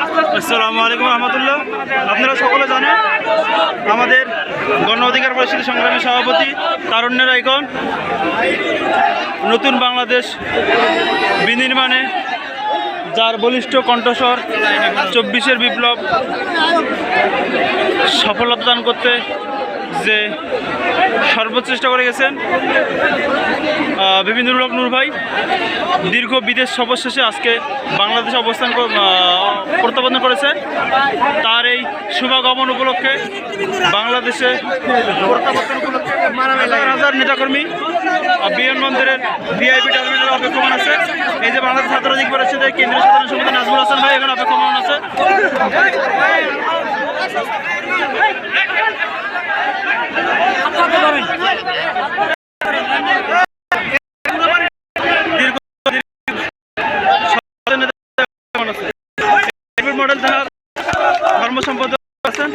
আসসালামু আলাইকুম রহমতুল্লাহ। আপনারা সকলে জানেন, আমাদের গণ অধিকার পরিষদের সংগ্রামী সভাপতি তারুণ্যের আইকন, নতুন বাংলাদেশ বিনির্মাণে যার বলিষ্ঠ কণ্ঠস্বর চব্বিশের বিপ্লব সফলতা দান করতে যে সর্বোচ্চ চেষ্টা করে গেছেন বিভিন্ন লোক নূর ভাই, দীর্ঘ বিদেশ সফর শেষে আজকে বাংলাদেশে অবস্থান প্রত্যাবর্তন করেছেন তার এই শুভাগমন উপলক্ষে বাংলাদেশে হাজার হাজার নেতাকর্মী বিমানবন্দরের ভিআইপি টার্মিনালে অপেক্ষমান আছে। এই যে বাংলাদেশ ছাত্র অধিক পরিষদের কেন্দ্রীয় সাধারণ সমিতি নাজমুল হাসান ভাই এখানে অপেক্ষমান আছে দীর্ঘ দীর্ঘ মডেল থানার ধর্ম সম্পাদক আছেন।